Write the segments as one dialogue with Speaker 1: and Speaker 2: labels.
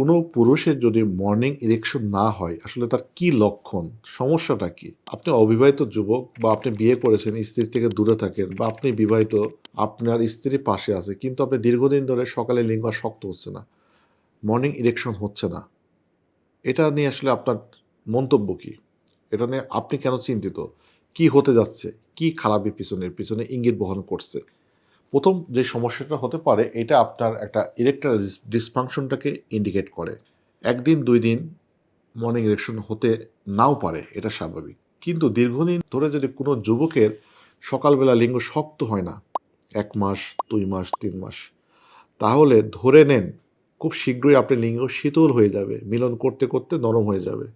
Speaker 1: কোনো পুরুষের যদি মর্নিং ইরেকশন না হয়, আসলে তার কি লক্ষণ? সমস্যাটা কি? আপনি অবিবাহিত যুবক বা আপনি বিয়ে করেছেন, স্ত্রী থেকে দূরে থাকেন বা আপনি বিবাহিত, আপনার স্ত্রী পাশে আছে, কিন্তু আপনি দীর্ঘদিন ধরে সকালে লিঙ্গ শক্ত হচ্ছে না মর্নিং ইরেকশন হচ্ছে না, এটা নিয়ে আসলে আপনার মন্তব্য কি? এটা নিয়ে আপনি কেন চিন্তিত? কি হতে যাচ্ছে? কি খারাপের পিছনে? পিছনে ইঙ্গিত বহন করছে? প্রথম যে সমস্যাটা হতে পারে, এটা আপনার একটা ইরেকটার ডিসফাংশনটাকে ইন্ডিকেট করে। একদিন, দুই দিন মর্নিং ইরেকশন হতে নাও পারে, এটা স্বাভাবিক। কিন্তু দীর্ঘদিন ধরে যদি কোনো যুবকের সকালবেলা লিঙ্গ শক্ত হয় না, এক মাস, দুই মাস, তিন মাস, তাহলে ধরে নেন, খুব শীঘ্রই আপনি লিঙ্গ শীতল হয়ে যাবে, মিলন করতে করতে নরম হয়ে যাবে।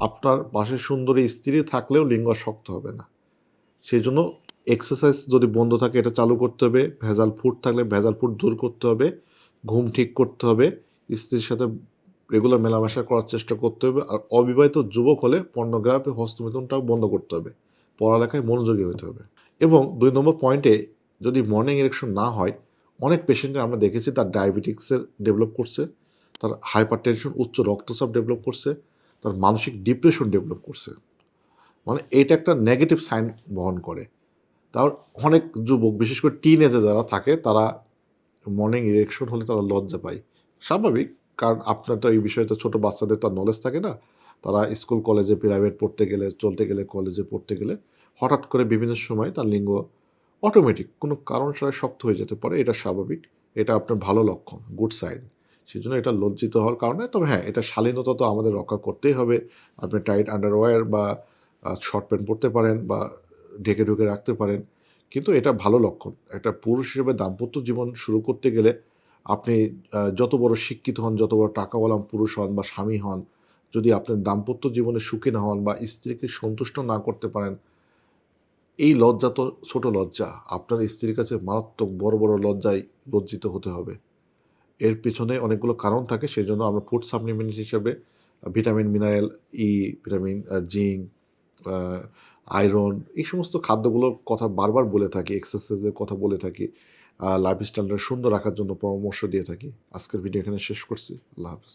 Speaker 1: আপনার পাশে সুন্দরী স্ত্রী থাকলেও লিঙ্গ শক্ত হবে না। সেই জন্য এক্সারসাইজ যদি বন্ধ থাকে, এটা চালু করতে হবে। ভেজাল ফুড থাকলে ভেজাল ফুড দূর করতে হবে। ঘুম ঠিক করতে হবে। স্ত্রীর সাথে রেগুলার মেলামেশা করার চেষ্টা করতে হবে। আর অবিবাহিত যুবক হলে পর্নোগ্রাফি হস্তমিথনটাও বন্ধ করতে হবে। পড়ালেখায় মনোযোগী হতে হবে। এবং দুই নম্বর পয়েন্টে যদি মর্নিং ইলেকশন না হয়, অনেক পেশেন্টের আমরা দেখেছি তার ডায়াবেটিক্সের ডেভেলপ করছে, তার হাইপার টেনশন উচ্চ রক্তচাপ ডেভেলপ করছে, তার মানসিক ডিপ্রেশন ডেভেলপ করছে। মানে এটা একটা নেগেটিভ সাইন বহন করে। তার অনেক যুবক, বিশেষ করে টিন এজে যারা থাকে, তারা মর্নিং ইরেকশন হলে তারা লজ্জা পায়। স্বাভাবিক, কারণ আপনার তো এই বিষয়ে তো ছোটো বাচ্চাদের তো নলেজ থাকে না। তারা স্কুল কলেজে প্রাইভেট পড়তে গেলে, চলতে গেলে কলেজে পড়তে গেলে হঠাৎ করে বিভিন্ন সময় তার লিঙ্গ অটোমেটিক কোনো কারণ ছাড়া শক্ত হয়ে যেতে পারে, এটা স্বাভাবিক। এটা আপনার ভালো লক্ষণ গুড সাইন সেই জন্য এটা লজ্জিত হওয়ার কারণে, তবে হ্যাঁ এটা শালীনতা তো আমাদের রক্ষা করতেই হবে। আপনি টাইট আন্ডারওয়্যার বা শর্ট প্যান্ট পরতে পারেন বা ঢেকে ঢুকে রাখতে পারেন। কিন্তু এটা ভালো লক্ষণ। একটা পুরুষ হিসেবে দাম্পত্য জীবন শুরু করতে গেলে আপনি যত বড় শিক্ষিত হন, যত বড় টাকাওয়ালা পুরুষ হন বা স্বামী হন, যদি আপনার দাম্পত্য জীবনে সুখী না হন বা স্ত্রীকে সন্তুষ্ট না করতে পারেন, এই লজ্জা তো ছোটো লজ্জা। আপনার স্ত্রীর কাছে মারাত্মক বড় বড় লজ্জায় লজ্জিত হতে হবে। এর পিছনে অনেকগুলো কারণ থাকে সেই জন্য আমরা ফুড সাপ্লিমেন্ট হিসেবে vitamin, mineral, E, vitamin zinc iron, এই সমস্ত খাদ্যগুলোর কথা বারবার বলে থাকি এক্সারসাইজের কথা বলে থাকি লাইফস্টাইলটা সুন্দর রাখার জন্য পরামর্শ দিয়ে থাকি। আজকের ভিডিও এখানে শেষ করছি। আল্লাহ হাফিজ।